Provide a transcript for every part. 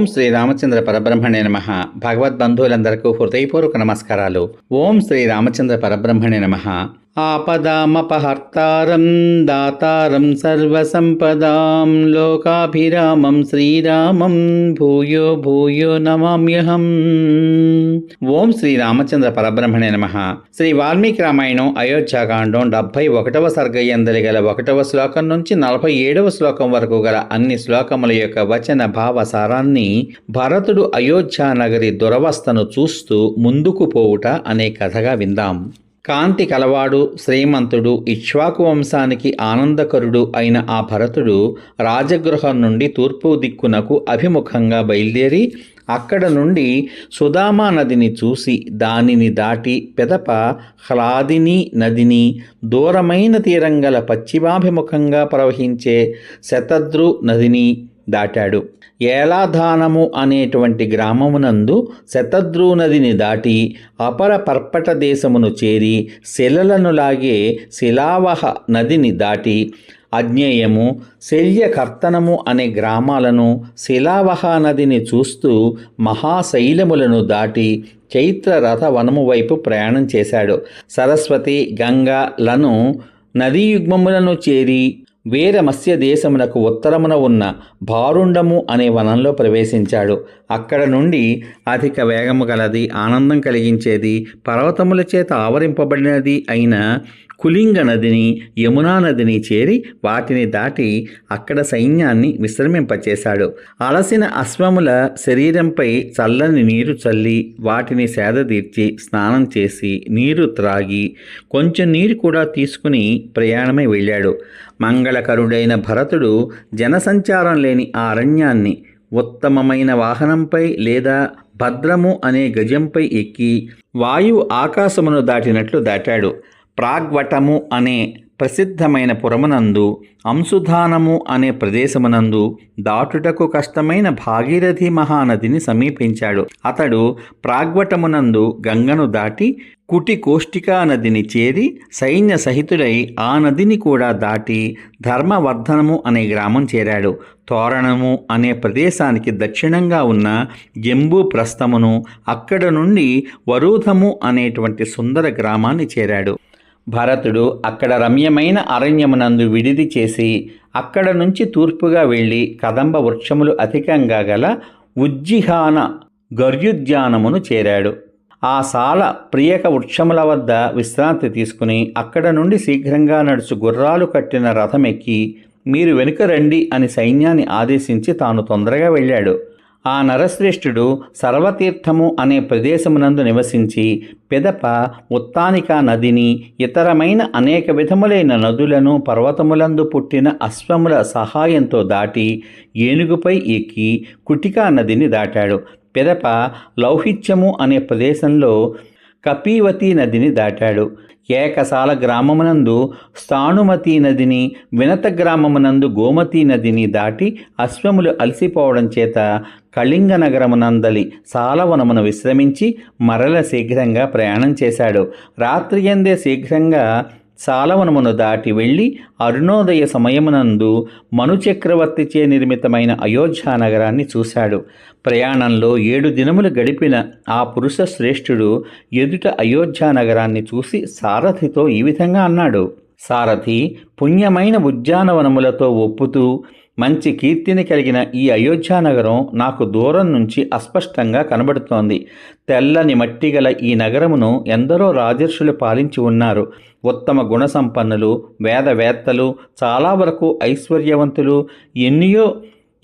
ఓం శ్రీ రామచంద్ర పరబ్రహ్మణే నమ. భగవద్బంధువులందరకు హృదయపూర్వక నమస్కారాలు. ఓం శ్రీ రామచంద్ర పరబ్రహ్మణే నమ. ఆపదామపహర్తారం దాతారం సర్వసంపదాం లోకాభిరామం శ్రీరామం భూయో భూయో నమామ్యహం ఓం శ్రీ రామచంద్ర పరబ్రహ్మణే నమ శ్రీ వాల్మీకి రామాయణం అయోధ్యాకాండం డెబ్బై ఒకటవ సర్గయందలి గల ఒకటవ శ్లోకం నుంచి నలభై ఏడవ శ్లోకం వరకు గల అన్ని శ్లోకముల యొక్క వచన భావ సారాన్ని భరతుడు అయోధ్యా నగరి దురవస్థను చూస్తూ ముందుకు పోవుట అనే కథగా విందాం. కాంతి కలవాడు శ్రీమంతుడు ఇక్ష్వాకు వంశానికి ఆనందకరుడు అయిన ఆ భరతుడు రాజగృహం నుండి తూర్పు దిక్కునకు అభిముఖంగా బయలుదేరి అక్కడ నుండి సుదామా నదిని చూసి దానిని దాటి పెదప హ్లాదిని నదిని దూరమైన తీరంగల పశ్చిమాభిముఖంగా ప్రవహించే శతద్రు నదిని దాటాడు. ఏలాధానము అనేటువంటి గ్రామమునందు శతద్రు నదిని దాటి అపర పర్పట దేశమును చేరి శిలలను లాగే శిలావహ నదిని దాటి అజ్ఞేయము శల్యకర్తనము అనే గ్రామాలను శిలావహ నదిని చూస్తూ మహాశైలములను దాటి చైత్ర రథ వనము వైపు ప్రయాణం చేశాడు. సరస్వతి గంగలను నదీయుగ్మములను చేరి వీరమత్స్య దేశమునకు ఉత్తరమున ఉన్న భారుండము అనే వనంలో ప్రవేశించాడు. అక్కడ నుండి అధిక వేగము గలది ఆనందం కలిగించేది పర్వతముల చేత ఆవరింపబడినది అయిన కులింగ నదిని యమునా నదిని చేరి వాటిని దాటి అక్కడ సైన్యాన్ని విశ్రమింపచేశాడు. అలసిన అశ్వముల శరీరంపై చల్లని నీరు చల్లి వాటిని సేదతీర్చి స్నానం చేసి నీరు త్రాగి కొంచెం నీరు కూడా తీసుకుని ప్రయాణమై వెళ్ళాడు. మంగళకరుడైన భరతుడు జనసంచారం లేని ఆ అరణ్యాన్ని ఉత్తమమైన వాహనంపై లేదా భద్రము అనే గజంపై ఎక్కి వాయువు ఆకాశమును దాటినట్లు దాటాడు. ప్రాగ్వటము అనే ప్రసిద్ధమైన పురమునందు అంశుధానము అనే ప్రదేశమునందు దాటుటకు కష్టమైన భాగీరథి మహానదిని సమీపించాడు. అతడు ప్రాగ్వటమునందు గంగను దాటి కుటి కోష్టికా నదిని చేరి సైన్య సహితుడై ఆ నదిని కూడా దాటి ధర్మవర్ధనము అనే గ్రామం చేరాడు. తోరణము అనే ప్రదేశానికి దక్షిణంగా ఉన్న జంబూ ప్రస్థమును అక్కడ నుండి వరూధము అనేటువంటి సుందర గ్రామాన్ని చేరాడు. భరతుడు అక్కడ రమ్యమైన అరణ్యమునందు విడిది చేసి అక్కడ నుంచి తూర్పుగా వెళ్ళి కదంబ వృక్షములు అధికంగా గల ఉజ్జిహాన గర్యుద్యానమును చేరాడు. ఆ సాల ప్రియక వృక్షముల వద్ద విశ్రాంతి తీసుకుని అక్కడ నుండి శీఘ్రంగా నడుచు గుర్రాలు కట్టిన రథమెక్కి మీరు వెనుక రండి అని సైన్యాన్ని ఆదేశించి తాను తొందరగా వెళ్ళాడు. ఆ నరశ్రేష్ఠుడు సర్వతీర్థము అనే ప్రదేశమునందు నివసించి పెదప ఉత్తానికా నదిని ఇతరమైన అనేక విధములైన నదులను పర్వతములందు పుట్టిన అశ్వముల సహాయంతో దాటి ఏనుగుపై ఎక్కి కుటికా నదిని దాటాడు. పెదప లౌహిత్యము అనే ప్రదేశంలో కపీవతి నదిని దాటాడు. ఏకసాల గ్రామమునందు స్థాణుమతి నదిని వినత గ్రామమునందు గోమతి నదిని దాటి అశ్వములు అలసిపోవడం చేత కళింగ నగరమునందలి సాలవనమును విశ్రమించి మరల శీఘ్రంగా ప్రయాణం చేశాడు. రాత్రి ఎందే శీఘ్రంగా సాలవనమును దాటి వెళ్ళి అరుణోదయ సమయమునందు మనుచక్రవర్తిచే నిర్మితమైన అయోధ్యా నగరాన్ని చూశాడు. ప్రయాణంలో ఏడు దినములు గడిపిన ఆ పురుష శ్రేష్ఠుడు ఎదుట అయోధ్యా నగరాన్ని చూసి సారథితో ఈ విధంగా అన్నాడు. సారథి పుణ్యమైన ఉద్యానవనములతో ఒప్పుతూ మంచి కీర్తిని కలిగిన ఈ అయోధ్యా నగరం నాకు దూరం నుంచి అస్పష్టంగా కనబడుతోంది. తెల్లని మట్టి గల ఈ నగరమును ఎందరో రాజర్షులు పాలించి ఉన్నారు. ఉత్తమ గుణసంపన్నులు వేదవేత్తలు చాలా వరకు ఐశ్వర్యవంతులు ఎన్నియో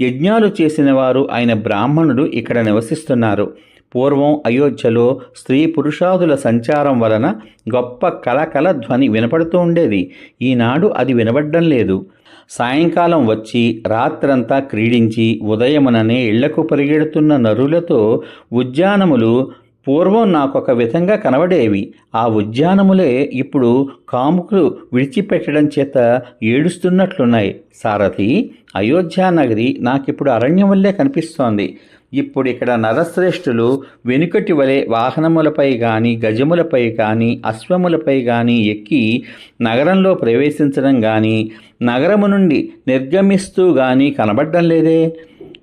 యజ్ఞాలు చేసిన వారు ఆయన బ్రాహ్మణుడు ఇక్కడ నివసిస్తున్నారు. పూర్వం అయోధ్యలో స్త్రీ పురుషాదుల సంచారం వలన గొప్ప కలకల ధ్వని వినపడుతూ ఉండేది. ఈనాడు అది వినబడ్డం లేదు. సాయంకాలం వచ్చి రాత్రంతా క్రీడించి ఉదయముననే ఇళ్ళకు పరిగెడుతున్న నరులతో ఉద్యానములు పూర్వం నాకొక విధంగా కనబడేవి. ఆ ఉద్యానములే ఇప్పుడు కాముకులు విడిచిపెట్టడం చేత ఏడుస్తున్నట్లున్నాయి. సారథి అయోధ్యా నగరి నాకిప్పుడు అరణ్యం వల్లే కనిపిస్తోంది. ఇప్పుడు ఇక్కడ నరశ్రేష్ఠులు వెనుకటి వలె వాహనములపై గాని గజములపై కానీ అశ్వములపై కానీ ఎక్కి నగరంలో ప్రవేశించడం కానీ నగరము నుండి నిర్గమిస్తూ కానీ కనబడడం లేదే.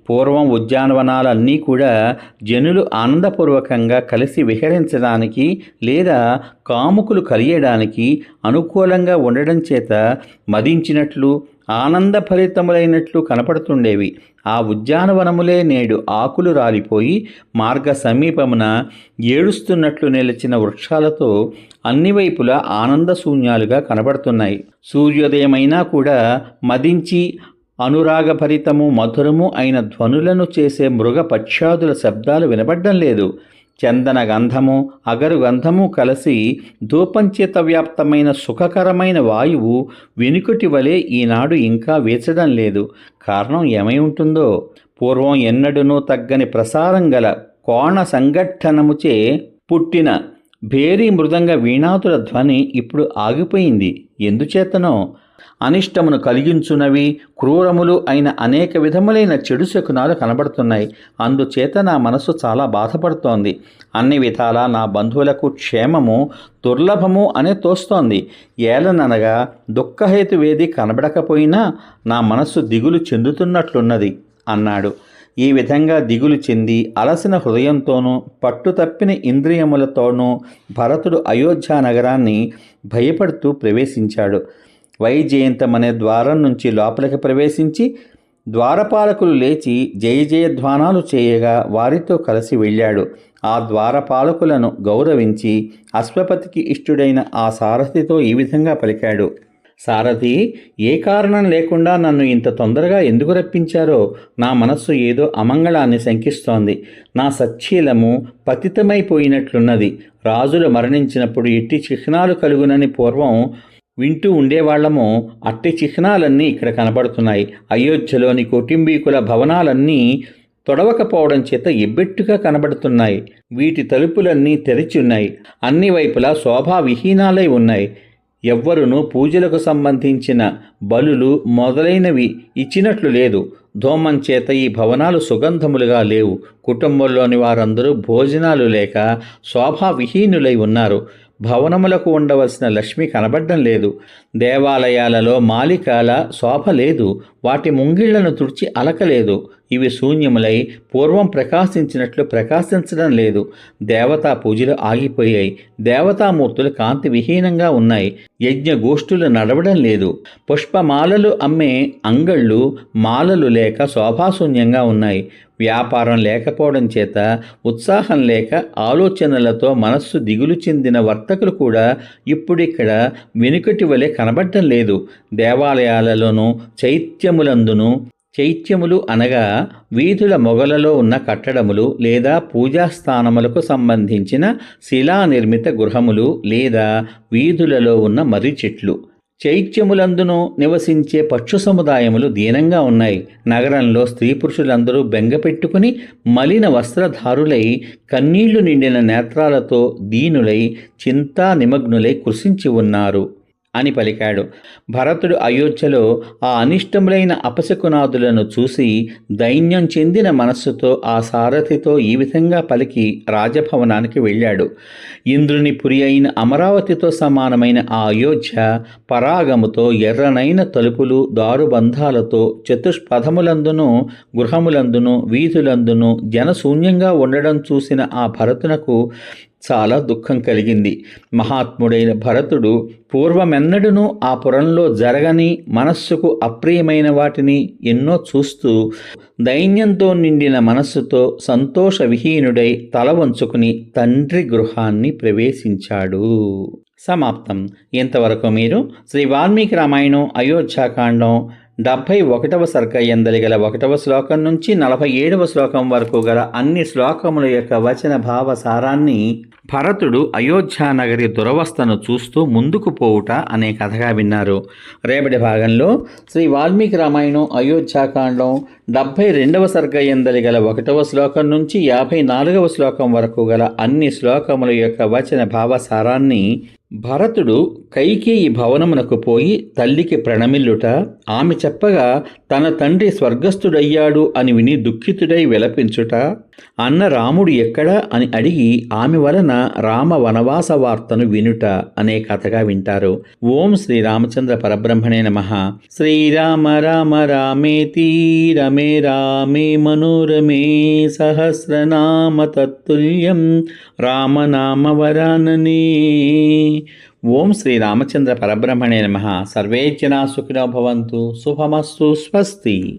పూర్వం ఉద్యానవనాలన్నీ కూడా జనులు ఆనందపూర్వకంగా కలిసి విహరించడానికి లేదా కాముకులు కలియడానికి అనుకూలంగా ఉండడం చేత మదించినట్లు ఆనందభరితములైనట్లు కనపడుతుండేవి. ఆ ఉద్యానవనములే నేడు ఆకులు రాలిపోయి మార్గ సమీపమున ఏడుస్తున్నట్లు నిలిచిన వృక్షాలతో అన్ని వైపులా ఆనందశూన్యాలుగా కనబడుతున్నాయి. సూర్యోదయమైనా కూడా మదించి అనురాగభరితము మధురము అయిన ధ్వనులను చేసే మృగ పక్ష్యాదుల శబ్దాలు వినబడ్డం లేదు. చందన గంధము అగరు గంధము కలిసి ధూపంచేత వ్యాప్తమైన సుఖకరమైన వాయువు వెనుకటి వలె ఈనాడు ఇంకా వేచడం లేదు. కారణం ఏమై ఉంటుందో? పూర్వం ఎన్నడూనూ తగ్గని ప్రసారం గల కోణ సంఘట్టనముచే పుట్టిన భేరీ మృదంగ వీణాతుల ధ్వని ఇప్పుడు ఆగిపోయింది. ఎందుచేతనో? అనిష్టమును కలిగించునవి క్రూరములు అయిన అనేక విధములైన చెడు శకునాలు కనబడుతున్నాయి. అందుచేత నా మనసు చాలా బాధపడుతోంది. అన్ని విధాలా నా బంధువులకు క్షేమము దుర్లభము అనే తోస్తోంది. ఏలననగా దుఃఖహేతువేది కనబడకపోయినా నా మనస్సు దిగులు చెందుతున్నట్లున్నది అన్నాడు. ఈ విధంగా దిగులు చెంది అలసిన హృదయంతోనూ పట్టుతప్పిన ఇంద్రియములతోనూ భరతుడు అయోధ్య నగరాన్ని భయపడుతూ ప్రవేశించాడు. వైజయంతం అనే ద్వారం నుంచి లోపలికి ప్రవేశించి ద్వారపాలకులు లేచి జయ జయధ్వానాలు చేయగా వారితో కలిసి వెళ్ళాడు. ఆ ద్వారపాలకులను గౌరవించి అశ్వపతికి ఇష్టుడైన ఆ సారథితో ఈ విధంగా పలికాడు. సారథి ఏ కారణం లేకుండా నన్ను ఇంత తొందరగా ఎందుకు రప్పించారో నా మనస్సు ఏదో అమంగళాన్ని శంకిస్తోంది. నా సచ్చీలము పతితమైపోయినట్లున్నది. రాజులు మరణించినప్పుడు ఎట్టి చిహ్నాలు కలుగునని పూర్వం వింటూ ఉండేవాళ్ళము అట్టి చిహ్నాలన్నీ ఇక్కడ కనబడుతున్నాయి. అయోధ్యలోని కుటుంబీకుల భవనాలన్నీ తొడవకపోవడం చేత ఎబ్బెట్టుగా కనబడుతున్నాయి. వీటి తలుపులన్నీ తెరిచి ఉన్నాయి అన్ని వైపులా శోభా విహీనాలై ఉన్నాయి. ఎవ్వరునూ పూజలకు సంబంధించిన బలులు మొదలైనవి ఇచ్చినట్లు లేదు. ధూమం చేత ఈ భవనాలు సుగంధములుగా లేవు. కుటుంబంలోని వారందరూ భోజనాలు లేక శోభావిహీనులై ఉన్నారు. భవనములకు ఉండవలసిన లక్ష్మి కనబడడం లేదు. దేవాలయాలలో మాలికాల శోభ లేదు. వాటి ముంగిళ్ళను తుడిచి అలకలేదు ఇవి శూన్యములై పూర్వం ప్రకాశించినట్లు ప్రకాశించడం లేదు. దేవతా పూజలు ఆగిపోయాయి. దేవతామూర్తులు కాంతి విహీనంగా ఉన్నాయి. యజ్ఞ గోష్ఠులు నడవడం లేదు. పుష్పమాలలు అమ్మే అంగళ్ళు మాలలు లేక శోభాశూన్యంగా ఉన్నాయి. వ్యాపారం లేకపోవడం చేత ఉత్సాహం లేక ఆలోచనలతో మనస్సు దిగులు చెందిన వర్తకులు కూడా ఇప్పుడిక్కడ వెనుకటి వలె కనబడటం లేదు. దేవాలయాలలోనూ చైత్యములందును చైత్యములు అనగా వీధుల మొగలలో ఉన్న కట్టడములు లేదా పూజాస్థానములకు సంబంధించిన శిలానిర్మిత గృహములు లేదా వీధులలో ఉన్న మర్రి చెట్లు. చైత్యములందును నివసించే పక్షు సముదాయములు దీనంగా ఉన్నాయి. నగరంలో స్త్రీ పురుషులందరూ బెంగపెట్టుకుని మలిన వస్త్రధారులై కన్నీళ్ళు నిండిన నేత్రాలతో దీనులై చింతా నిమగ్నులై కృషించి ఉన్నారు. అని పలికాడు. భరతుడు అయోధ్యలో ఆ అనిష్టములైన అపశకునాదులను చూసి దైన్యం చెందిన మనస్సుతో ఆ సారథితో ఈ విధంగా పలికి రాజభవనానికి వెళ్ళాడు. ఇంద్రుని పురి అయిన అమరావతితో సమానమైన ఆ అయోధ్య పరాగముతో ఎర్రనైన తలుపులు దారుబంధాలతో చతుష్పథములందును గృహములందును వీధులందును జనశూన్యంగా ఉండడం చూసిన ఆ భరతునకు చాలా దుఃఖం కలిగింది. మహాత్ముడైన భరతుడు పూర్వమెన్నడూనూ ఆ పురంలో జరగని మనస్సుకు అప్రియమైన వాటిని ఎన్నో చూస్తూ దైన్యంతో నిండిన మనస్సుతో సంతోష విహీనుడై తల వంచుకుని తండ్రి గృహాన్ని ప్రవేశించాడు. సమాప్తం. ఇంతవరకు మీరు? శ్రీ వాల్మీకి రామాయణం అయోధ్యాకాండం డెబ్భై ఒకటవ సర్కయందలి ఎందలి గల ఒకటవ శ్లోకం నుంచి నలభై ఏడవ శ్లోకం వరకు గల అన్ని శ్లోకముల యొక్క వచన భావ సారాన్ని భరతుడు అయోధ్యానగరి దురవస్థను చూస్తూ ముందుకు పోవుట అనే కథగా విన్నారు. రేపటి భాగంలో శ్రీ వాల్మీకి రామాయణం అయోధ్యాకాండం డెబ్భై రెండవ సర్గయందలి గల ఒకటవ శ్లోకం నుంచి యాభై నాలుగవ శ్లోకం వరకు గల అన్ని శ్లోకముల యొక్క వచన భావసారాన్ని భరతుడు కైకేయి భవనమునకు పోయి తల్లికి ప్రణమిల్లుట ఆమె చెప్పగా తన తండ్రి స్వర్గస్థుడయ్యాడు అని విని దుఃఖితుడై విలపించుట అన్న రాముడు ఎక్కడా? అని అడిగి ఆమె వలన రామ వనవాస వార్తను వినుట అనే కథగా వింటారు. ఓం శ్రీ రామచంద్ర పరబ్రహ్మణే నమ. శ్రీరామ రామ రామేతి రమే రామే మనోరమే సహస్రనామ తత్తుల్యం రామనామ వరాననే ఓం శ్రీ రామచంద్ర పరబ్రహ్మణే నమ. సర్వే జనా సుఖినో భవంతు. శుభమస్తు. స్వస్తి.